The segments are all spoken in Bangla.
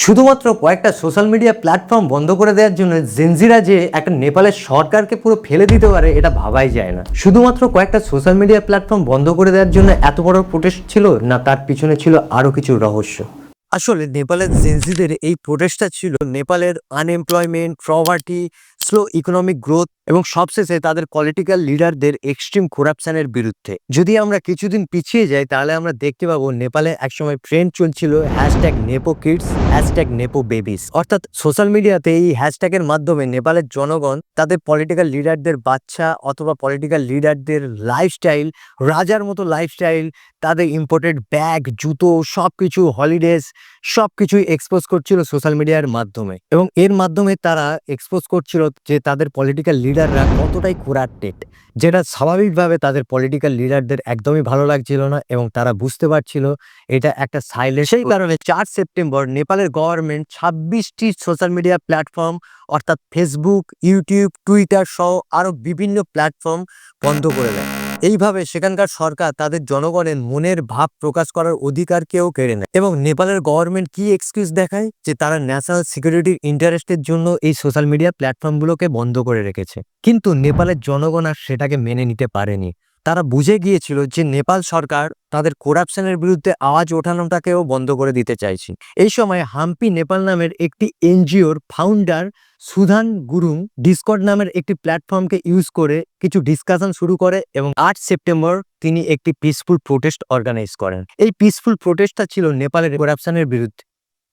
শুধুমাত্র কয়েকটা সোশ্যাল মিডিয়া প্ল্যাটফর্ম বন্ধ করে দেওয়ার জন্য জেনজিরা যে একটা নেপালের সরকারকে পুরো ফেলে দিতে পারে, এটা ভাবাই যায় না। শুধুমাত্র কয়েকটা সোশ্যাল মিডিয়া প্ল্যাটফর্ম বন্ধ করে দেওয়ার জন্য এত বড় প্রোটেস্ট ছিল না, তার পিছনে ছিল আরও কিছু রহস্য? আসলে নেপালের জেনজিদের এই প্রোটেস্টটা ছিল নেপালের unemployment poverty slow economic growth এবং সবশেষে তাদের পলিটিক্যাল লিডারদের এক্সট্রিম করাপশনের বিরুদ্ধে। যদি আমরা কিছুদিন পিছিয়ে যাই, তাহলে আমরা দেখতে পাবো নেপালে একসময় ট্রেন্ড চলছিল hashtag nepo kids hashtag nepo babies অর্থাৎ সোশ্যাল মিডিয়াতে এই হ্যাশট্যাগের মাধ্যমে নেপালের জনগণ তাদের পলিটিক্যাল লিডারদের বাচ্চা অথবা পলিটিক্যাল লিডারদের লাইফস্টাইল রাজার মতো লাইফস্টাইল তাদের ইম্পোর্টেড ব্যাগ জুতো সব কিছু হলিডেজ সব কিছুই এক্সপোজ করছিল সোশ্যাল মিডিয়ার মাধ্যমে। এবং এর মাধ্যমে তারা এক্সপোজ করছিল যে তাদের পলিটিক্যাল লিডাররা কতটাই কোরাপ্টেড যেটা স্বাভাবিকভাবে তাদের পলিটিক্যাল লিডারদের একদমই ভালো লাগছিল না এবং তারা বুঝতে পারছিল এটা একটা সাইলেন্ট সেই কারণে চার সেপ্টেম্বর নেপালের গভর্নমেন্ট ছাব্বিশটি সোশ্যাল মিডিয়া প্ল্যাটফর্ম অর্থাৎ ফেসবুক ইউটিউব টুইটার সহ আরও বিভিন্ন প্ল্যাটফর্ম বন্ধ করে দেয়। এইভাবে সেখানকার সরকার তাদের জনগণের মনের ভাব প্রকাশ করার অধিকার কেউ কেড়ে নেয়। এবং নেপালের গভর্নমেন্ট কি এক্সকিউজ দেখায়? যে তারা ন্যাশনাল সিকিউরিটির ইন্টারেস্টের জন্য এই সোশ্যাল মিডিয়া প্ল্যাটফর্মগুলোকে বন্ধ করে রেখেছে। কিন্তু নেপালের জনগণ আর সেটাকে মেনে নিতে পারেনি। তারা বুঝে গিয়েছিল যে নেপাল সরকার তাদের করাপশনের বিরুদ্ধে আওয়াজ ওঠানোটাকেও বন্ধ করে দিতে চাইছে। এই সময় হাম্পি নেপাল নামের একটি এনজিওর ফাউন্ডার সুধান গুরুং ডিসকর্ড নামের একটি প্ল্যাটফর্মকে ইউজ করে কিছু ডিসকাশন শুরু করে এবং আট সেপ্টেম্বর তিনি একটি পিসফুল প্রোটেস্ট অর্গানাইজ করেন। এই পিসফুল প্রোটেস্টটা ছিল নেপালের করাপশনের বিরুদ্ধে।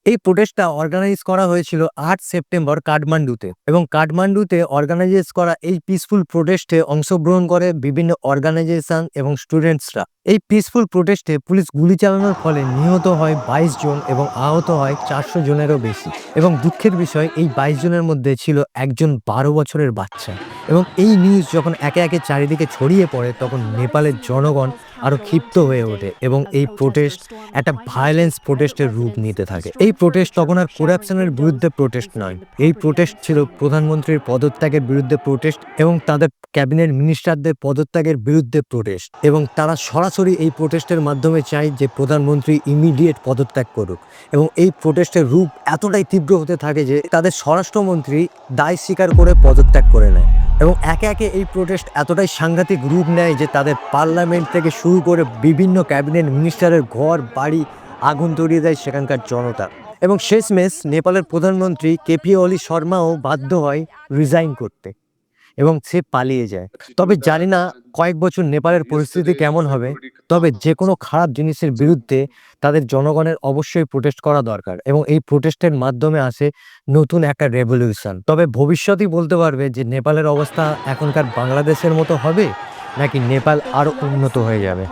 এই প্রোটেস্টটা অর্গানাইজ করা হয়েছিল আট সেপ্টেম্বর কাঠমান্ডুতে এবং কাঠমান্ডুতে অর্গানাইজ করা এই পিসফুল প্রোটেস্টে অংশগ্রহণ করে বিভিন্ন অর্গানাইজেশন এবং স্টুডেন্টসরা এই পিসফুল প্রোটেস্টে পুলিশ গুলি চালানোর ফলে নিহত হয় বাইশ জন এবং আহত হয় চারশো জনেরও বেশি। এবং দুঃখের বিষয়, এই বাইশ জনের মধ্যে ছিল একজন বারো বছরের বাচ্চা। এবং এই নিউজ যখন একে একে চারিদিকে ছড়িয়ে পড়ে, তখন নেপালের জনগণ আরও ক্ষিপ্ত হয়ে ওঠে এবং এই প্রোটেস্ট একটা ভায়োলেন্স প্রোটেস্টের রূপ নিতে থাকে। এই প্রোটেস্ট তখন আর করাপশনের বিরুদ্ধে প্রোটেস্ট নয়। এই প্রোটেস্ট ছিল প্রধানমন্ত্রীর পদত্যাগের বিরুদ্ধে প্রোটেস্ট এবং তাদের ক্যাবিনেট মিনিস্টারদের পদত্যাগের বিরুদ্ধে প্রোটেস্ট এবং তারা সরাসরি এই প্রোটেস্টের মাধ্যমে চায় যে প্রধানমন্ত্রী ইমিডিয়েট পদত্যাগ করুক। এবং এই প্রোটেস্টের রূপ এতটাই তীব্র হতে থাকে যে তাদের স্বরাষ্ট্রমন্ত্রী দায় স্বীকার করে পদত্যাগ করে নেয় এবং একে একে এই প্রোটেস্ট এতটাই সাংঘাতিক রূপ নেয় যে তাদের পার্লামেন্ট থেকে শুরু করে বিভিন্ন ক্যাবিনেট মিনিস্টারের ঘর, বাড়ি, আগুন ধরিয়ে দেয় সেখানকার জনতা। এবং শেষমেশ নেপালের প্রধানমন্ত্রী কেপি অলি শর্মাও বাধ্য হয় রিজাইন করতে এবং সে পালিয়ে যায়। তবে জানি না কয়েক বছর নেপালের পরিস্থিতি কেমন হবে। তবে যে কোনো খারাপ জিনিসের বিরুদ্ধে তাদের জনগণের অবশ্যই প্রোটেস্ট করা দরকার এবং এই প্রোটেস্টের মাধ্যমে আসে নতুন একটা রেভলিউশন তবে ভবিষ্যতই বলতে পারবে যে নেপালের অবস্থা এখনকার বাংলাদেশের মতো হবে নাকি নেপাল আরও উন্নত হয়ে যাবে?